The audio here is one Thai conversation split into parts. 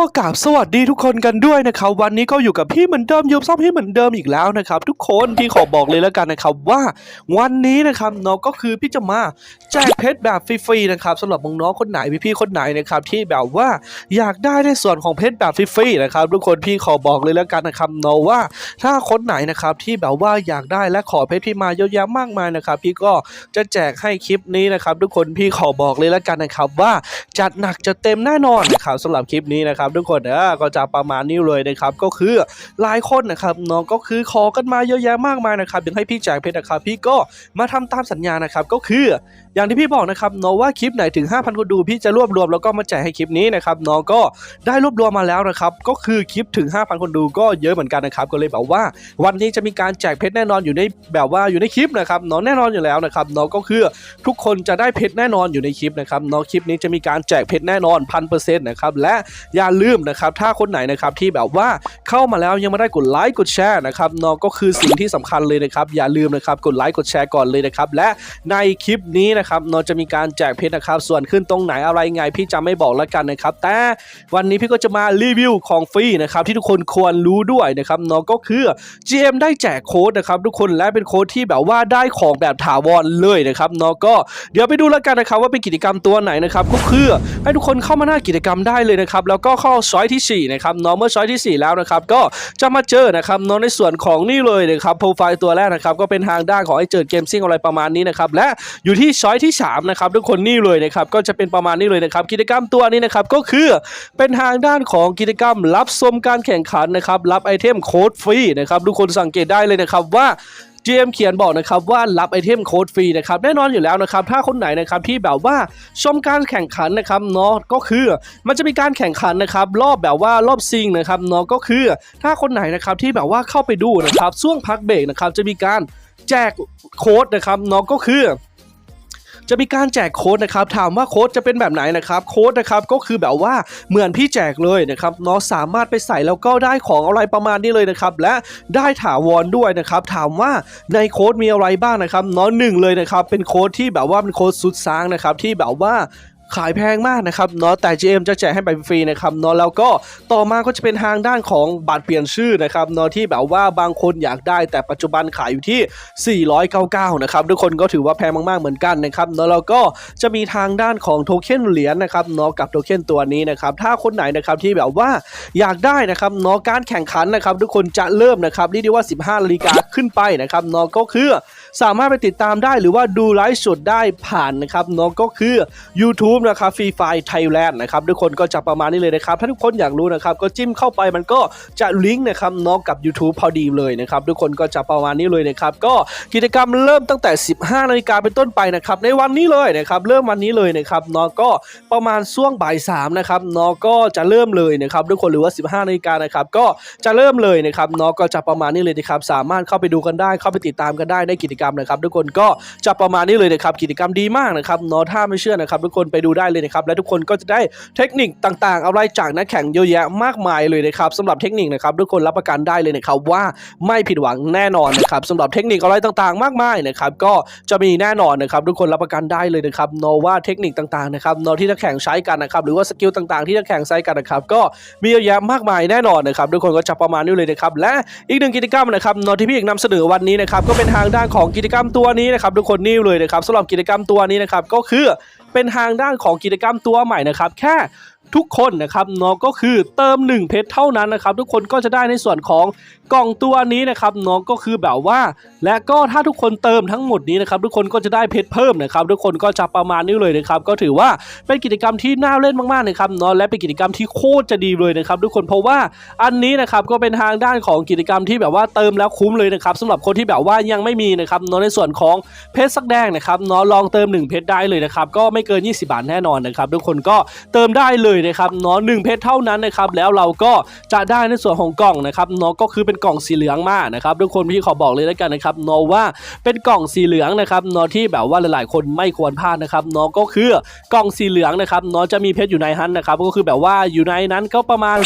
ก็กราบสวัสดีทุกคนกันด้วยนะครับวันนี้ก็อยู่กับพี่เหมือนเดิมยูบซ่อมพี่เหมือนเดิมอีกแล้วนะครับทุกคนพี่ขอบอกเลยแล้วกันนะครับว่าวันนี้นะครับเนาะก็คือพี่จะมาแจกเพชรแบบฟรีๆนะครับสำหรับน้องๆคนไหนพี่ๆคนไหนนะครับที่แบบว่าอยากได้ในส่วนของเพชรแบบฟรีๆนะครับทุกคนพี่ขอบอกเลยแล้วกันนะครับเนาะว่าถ้าคนไหนนะครับที่แบบว่าอยากได้และขอเพชรพี่มาเยอะแยะมากมายนะครับพี่ก็จะแจกให้คลิปนี้นะครับทุกคนพี่ขอบอกเลยแล้วกันนะครับว่าจัดหนักจะเต็มแน่นอนนะครับสำหรับคลิปนี้นะครับทุกคนเออก็จะประมาณนี้เลยนะครับก็คือหลายคนนะครับน้องก็คือขอกันมาเยอะแยะมากมายนะครับยากให้พี่แจกเพชรนะครับพี่ก็มาทำตามสัญญานะครับก็คืออย่างที่พี่บอกนะครับน้องว่าคลิปไหนถึง 5,000 คนดูพี่จะรวบรวมแล้วก็มาแจกให้คลิปนี้นะครับน้องก็ได้รวบรวมมาแล้วนะครับก็คือคลิปถึง 5,000 คนดูก็เยอะเหมือนกันนะครับก็เลยแบบว่าวันนี้จะมีการแจกเพชรแน่นอนอยู่ในแบบว่าอยู่ในคลิปนะครับน้องแน่นอนอยู่แล้วนะครับน้องก็คือทุกคนจะได้เพชรแน่นอนอยู่ในคลิปนะครับน้องคลิปนี้จะมีการแจกเพชรแน่นอนพันเปอร์เซ็นต์นะครับและอย่าลืมนะครับถ้าคนไหนนะครับที่แบบว่าเข้ามาแล้วยังไม่ได้กดไลค์กดแชร์นะครับน้องก็คือสิ่งที่สำคัญเลยนะครับอย่าลืมนะครับกดไลค์กดแชร์ก่อนเลยนะครับและในคลิปนี้นะครับน้องจะมีการแจกเพชรนะครับ ส่วนขึ้นตรงไหนอะไรไงพี่จะไม่บอกแล้วกันนะครับ แต่วันนี้พี่ก็จะมารีวิวของฟรีนะครับที่ทุกคนควรรู้ด้วยนะครับน้องก็คือ GM ได้แจกโค้ดนะครับทุกคนและเป็นโค้ดที่แบบว่าได้ของแบบถาวรเลยนะครับเนาะก็เดี๋ยวไปดูแล้วกันนะครับว่าเป็นกิจกรรมตัวไหนนะครับก็คือให้ทุกคนเข้ามาหน้ากิจกรรมได้เลยนะครับแล้วก็เข้าช้อยที่สี่นะครับเนาะเมื่อช้อยที่สี่แล้วนะครับก็จะมาเจอนะครับนาะในส่วนของนี่เลยนะครับโปรไฟล์ตัวแรกนะครับก็เป็นทางด้านของไอ้เจิดเกมซิ่งอะไรประมาณนี้นะครับและอยู่ที่ช้อยที่สามนะครับทุกคนนี่เลยนะครับก็จะเป็นประมาณนี้เลยนะครับกิจกรรมตัวนี้นะครับก็คือเป็นทางด้านของกิจกรรมรับชมการแข่งขันนะครับรับไอเทมโค้ดฟรีนะครับทุกคนสังเกตได้เลยนะครับว่า GM เขียนบอกนะครับว่ารับไอเทมโค้ดฟรีนะครับแน่นอนอยู่แล้วนะครับถ้าคนไหนนะครับที่แบบว่าชมการแข่งขันนะครับเนาะก็คือมันจะมีการแข่งขันนะครับรอบแบบว่ารอบซิงนะครับเนาะก็คือ ถ้าคนไหนนะครับที่แบบว่าเข้าไปดูนะครับช่วงพักเบรกนะครับจะมีการแจกโค้ดนะครับเนาะก็คือ จะมีการแจกโค้ดนะครับถามว่าโค้ดจะเป็นแบบไหนนะครับโค้ดนะครับก็คือแบบว่าเหมือนพี่แจกเลยนะครับเนาะสามารถไปใส่แล้วก็ได้ของอะไรประมาณนี้เลยนะครับและได้ถาวรด้วยนะครับถามว่าในโค้ดมีอะไรบ้างนะครับเนาะหนึ่งเลยนะครับเป็นโค้ดที่แบบว่าเป็นโค้ดสุดซ้างนะครับที่แบบว่า ขายแพงมากนะครับเนาะแต่ GM จะแจกให้ไปฟรีนะครับเนาะแล้วก็ต่อมาก็จะเป็นทางด้านของบัตรเปลี่ยนชื่อนะครับเนาะที่แบบว่าบางคนอยากได้แต่ปัจจุบันขายอยู่ที่ 499 นะครับทุกคนก็ถือว่าแพงมากๆเหมือนกันนะครับเนาะแล้วก็จะมีทางด้านของโทเค็นเหรียญนะครับเนาะกับโทเค็นตัวนี้นะครับถ้าคนไหนนะครับที่แบบว่าอยากได้นะครับเนาะการแข่งขันนะครับทุกคนจะเริ่มนะครับเรียกได้ว่า 15นาฬิกาขึ้นไปนะครับเนาะก็คือ สามารถไปติดตามได้หรือว่าดูไลฟ์สดได้ผ่านนะครับเนาะก็คือ YouTube นะครับฟรีไฟไทยแลนด์นะครับทุกคนก็จะประมาณนี้เลยนะครับ ถ้าทุกคนอยากรู้นะครับ ก็จิ้มเข้าไปมันก็จะลิงก์นะครับเนาะกับ YouTube พอดีเลยนะครับทุกคนก็จะประมาณนี้เลยนะครับก็กิจกรรมเริ่มตั้งแต่ 15นาฬิกาเป็นต้นไปนะครับในวันนี้เลยนะครับเริ่มวันนี้เลยนะครับเนาะก็ประมาณช่วงบ่ายสามนะครับเนาะก็จะเริ่มเลยนะครับทุกคนหรือว่า 15นาฬิกานะครับก็จะเริ่มเลยนะครับเนาะก็จะประมาณนี้เลยนะครับสามารถเข้าไปดูกันได้เข้าไปติดตามกันได้ในกิจกรรมนะครับทุกคนก็จะประมาณนี้เลยนะครับกิจกรรมดีมากนะครับเนาะถ้าไม่เชื่อนะครับทุกคนไปดูได้เลยนะครับและทุกคนก็จะได้เทคนิคต่างๆ อะไรจากนักแข่งเยอะแยะมากมายเลยนะครับสำหรับเทคนิคนะครับทุกคนรับประกันได้เลยนะครับว่าไม่ผิดหวังแน่นอนนะครับสำหรับเทคนิคอะไรต่างๆ มากมายนะครับก็จะมีแน่นอนนะครับทุกคนรับประกันได้เลยนะครับเนาะว่าเทคนิคต่างๆนะครับเนาะที่นักแข่งใช้กันนะครับหรือว่าสกิลต่างๆ ที่นักแข่งใช้กันนะครับก็มีเยอะแยะมากมายแน่นอนนะครับทุกคนก็จะประมาณนี้เลยนะครับและอีกหนึ่งกิจกรรมนะครับเนาะที่พี่เอกนำเสนอวันนี้นะครับก็เป็นทางด้านของกิจกรรมตัวนี้นะครับทุกคนนี่เลยนะครับสำหรับกิจกรรมตัวนี้นะครับก็คือ เป็นทางด้านของกิจกรรมตัวใหม่นะครับแค่ทุกคนนะครับเนาะก็คือเติม 1 เพชรเท่านั้นนะครับ ทุกคนก็จะได้ในส่วนของกล่องตัวนี้นะครับเนาะก็คือแบบว่า และก็ถ้าทุกคนเติมทั้งหมดนี้นะครับ ทุกคนก็จะได้เพชรเพิ่มนะครับ ทุกคนก็จะประมาณนี้เลยนะครับ ก็ถือว่าเป็นกิจกรรมที่น่าเล่นมากๆนะครับเนาะและเป็นกิจกรรมที่โคตรจะดีเลยนะครับ ทุกคนเพราะว่าอันนี้นะครับก็เป็นทางด้านของกิจกรรมที่แบบว่าเติมแล้วคุ้มเลยนะครับสำหรับคนที่แบบว่ายังไม่มีนะครับเนาะในส่วนของเพชรสักแดงนะครับเนาะลองเติม 1 เพชรได้เลยนะครับก็ไม่เกิน 20 บาทแน่นอนนะครับทุกคนก็เติมได้เลยนะครับเนาะหเพชรเท่านั้นนะครับแล้วเราก็จะได้ในส่วนของกล่องนะครับเนาะก็คือเป็นกล่องสีเหลืองมากนะครับทุกคนพี่ขอบอกเลยแล้วกันนะครับเนาะว่าเป็นกล่องสีเหลืองนะครับเนาะที่แบบว่าหลาย ๆ คนไม่ควรพลาดนะครับเนาะก็คือกล่องสีเหลืองนะครับเนาะจะมีเพชรอยู่ในฮันนะครับก็คือแบบว่าอยู่ในนั้นก็ประมาณ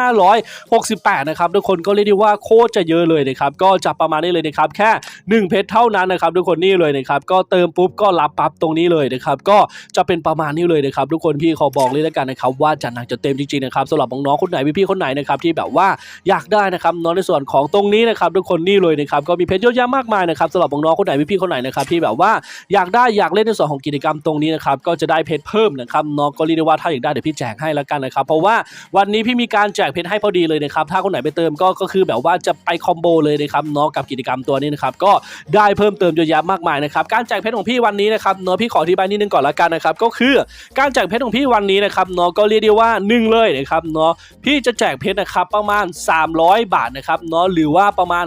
2,568นะครับทุกคนก็เรียกได้ว่าโคตรจะเยอะเลยนะครับก็จะประมาณนี้เลยนะครับแค่หนึ่งเพชรเท่านั้นนะครับทุกคนนี่เลยนะครับก็เติมปุ๊บก็รับปั๊บตรงนี้เลยนะครับก็จะเป็นประมาณนี้เลยนะครับทุกคนพี่ขอบอกเลยแล้วกันนะครับว่าจัดหนักจัดเต็มจริงๆนะครับสำหรับน้องๆคนไหนพี่ๆคนไหนนะครับที่แบบว่าอยากได้นะครับน้องในส่วนของตรงนี้นะครับทุกคนนี่เลยนะครับก็มีเพชรเยอะแยะมากมายนะครับสำหรับน้องๆคนไหนพี่ๆคนไหนนะครับที่แบบว่าอยากได้อยากเล่นในส่วนของกิจกรรมตรงนี้นะครับก็จะได้เพชรเพิ่มนะครับน้องก็เรียกได้ว่าถ้าอยากได้เดี๋ยวพี่แจกให้แล้วกันนะครับเพราะว่าวันนี้พี่มีการแจกเพชรให้พอดีเลยนะครับถ้าคนไหนไปเติมก็ก็คือแบบว่าจะไปคอมโบเลยนะครับน้องกับกิจกรรมตัวนี้นะครับก็ได้เพิ่มเติมเยอะแยะมากมายนะครับการแจกเพชรของพี่วันนี้นะครับเนาะพี่ขออธิบายนิดนึงก่อนละกันนะครับก็คือการแจกเพชรของพี่วันนี้นะครับเนาะก็เรียกได้ว่าหนึ่งเลยนะครับเนาะพี่จะแจกเพชรนะครับประมาณ 300 บาทนะครับเนาะหรือว่าประมาณ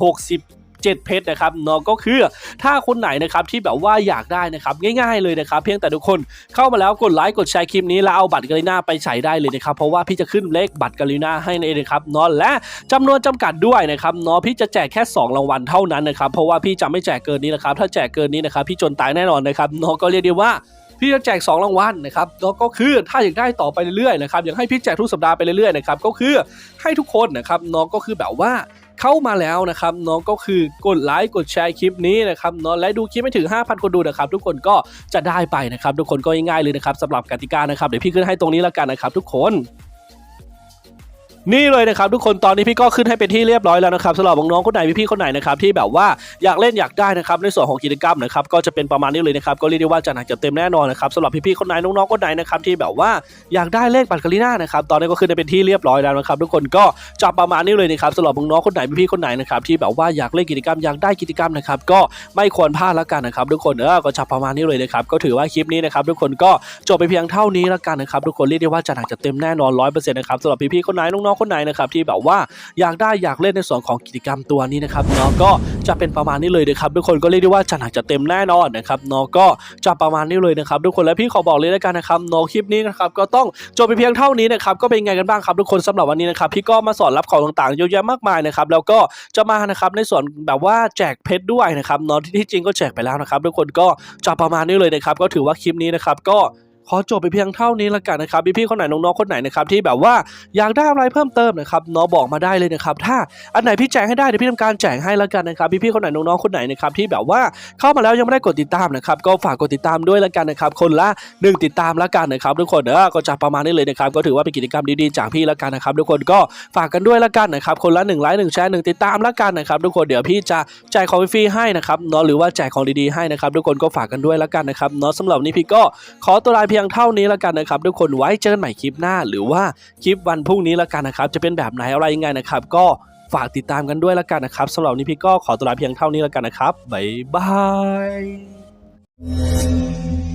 1,060 7 เพชรนะครับเนาะก็คือถ้าคนไหนนะครับที่แบบว่าอยากได้นะครับง่ายๆเลยนะครับเพียงแต่ทุกคนเข้ามาแล้วกดไลค์กดแชร์คลิปนี้แล้วเอาบัตรกาลิน่าไปใช้ได้เลยนะครับเพราะว่าพี่จะขึ้นเลขบัตรกาลิน่าให้นั่นเองนะครับเนาะและจำนวนจำกัดด้วยนะครับเนาะพี่จะแจกแค่ 2 รางวัลเท่านั้นนะครับเพราะว่าพี่จะไม่แจกเกินนี้นะครับถ้าแจกเกินนี้นะครับพี่จนตายแน่นอนนะครับเนาะก็เรียกได้ว่าพี่จะแจก 2 รางวัลนะครับแล้วก็คือถ้าอยากได้ต่อไปเรื่อยๆนะครับอยากให้พี่แจกทุกสัปดาห์ไปเรื่อยๆนะครับก็คือให้ทุกคนนะครับน้องก็คือแบบว่า เข้ามาแล้วนะครับน้องก็คือกดไลค์กดแชร์คลิปนี้นะครับเนาะและดูคลิปไม่ถึง 5,000 คนดูนะครับทุกคนก็จะได้ไปนะครับทุกคนก็ง่ายๆเลยนะครับสำหรับกติกานะครับเดี๋ยวพี่ขึ้นให้ตรงนี้แล้วกันนะครับทุกคน นี่เลยนะครับทุกคนตอนนี้พี่ก็ขึ้นให้เป็นที่เรียบร้อยแล้วนะครับสำหรับน้องๆคนไหนพี่ๆคนไหนนะครับที่แบบว่าอยากเล่นอยากได้นะครับในส่วนของกิจกรรมนะครับก็จะเป็นประมาณนี้เลยนะครับก็เรียกได้ว่าจะหนักจะเต็มแน่นอนนะครับสำหรับพี่ๆคนไหนน้องๆคนไหนนะครับที่แบบว่าอยากได้เลขบัตรกาลิน่านะครับตอนนี้ก็ขึ้นให้เป็นที่เรียบร้อยแล้วนะครับทุกคนก็จะประมาณนี้เลยนะครับสำหรับน้องๆคนไหนพี่ๆคนไหนนะครับที่แบบว่าอยากเล่นกิจกรรมอยากได้กิจกรรมนะครับก็ไม่ควรพลาดล้วกันนะครับทุกคนเออก็จะประมาณนี้เลยนะครับก็ถือว่าคลิปนี้นะครับทุกคนก็จบไปเพียงเท่านี้ล้วกันนะครับทุกคนเรียกได้ว่าจะหนักจะเต็มแน่นอนร้อยเปอร์เซ็นต์นะครับสำหรับพี่ๆคนไหนน้องๆคนไหนนะครับที่แบบว่าอยากได้อยากเล่นในส่วนของกิจกรรมตัวนี้นะครับเนาะก็จะเป็นประมาณนี้เลยนะครับทุกคนก็เรียกได้ว่าจะหนักจะเต็มแน่นอนนะครับเนาะก็จะประมาณนี้เลยนะครับทุกคนและพี่ขอบอกเลยแล้วกันนะครับเนาะคลิปนี้นะครับก็ต้องจบไปเพียงเท่านี้นะครับก็เป็นไงกันบ้างครับทุกคนสำหรับวันนี้นะครับพี่ก็มาสอนรับของต่างๆเยอะแยะมากมายนะครับแล้วก็จะมานะครับในส่วนแบบว่าแจกเพชรด้วยนะครับเนาะที่จริงก็แจกไปแล้วนะครับทุกคนก็จะประมาณนี้เลยนะครับก็ถือว่าคลิปนี้นะครับก็ ขอจบไปเพียงเท่านี้ละกันนะครับพี่ๆคนไหนน้องๆคนไหนนะครับที่แบบว่าอยากได้อะไรเพิ่มเติมนะครับน้องบอกมาได้เลยนะครับถ้าอันไหนพี่แจกให้ได้เดี๋ยวพี่ทำการแจกให้ละกันนะครับพี่ๆคนไหนน้องๆคนไหนนะครับที่แบบว่าเข้ามาแล้วยังไม่ได้กดติดตามนะครับก็ฝากกดติดตามด้วยละกันนะครับคนละหนึ่งติดตามละกันนะครับทุกคนเออก็จะประมาณนี้เลยนะครับก็ถือว่าเป็นกิจกรรมดีๆจากพี่ละกันนะครับทุกคนก็ฝากกันด้วยละกันนะครับคนละหนึ่งไลค์หนึ่งแชร์หนึ่งติดตามละกันนะครับทุกคนเดี๋ยวพี่จะแจกของฟรีให้นะครับเนาะหรือว่าแจกของดีๆให้นะครับทุกคนก็ฝากกันด้วยละกันนะครับเนาะสำหรับนนี้พี่ก็ขอตัวลาเพียงเท่านี้แล้วกันนะครับทุกคนไว้เจอกันใหม่คลิปหน้า หรือว่าคลิปวันพรุ่งนี้แล้วกันนะครับ จะเป็นแบบไหนอะไรยังไงนะครับ ก็ฝากติดตามกันด้วยแล้วกันนะครับสำหรับนี้พี่ก็ขอตัวลาเพียงเท่านี้แล้วกันนะครับบ๊ายบาย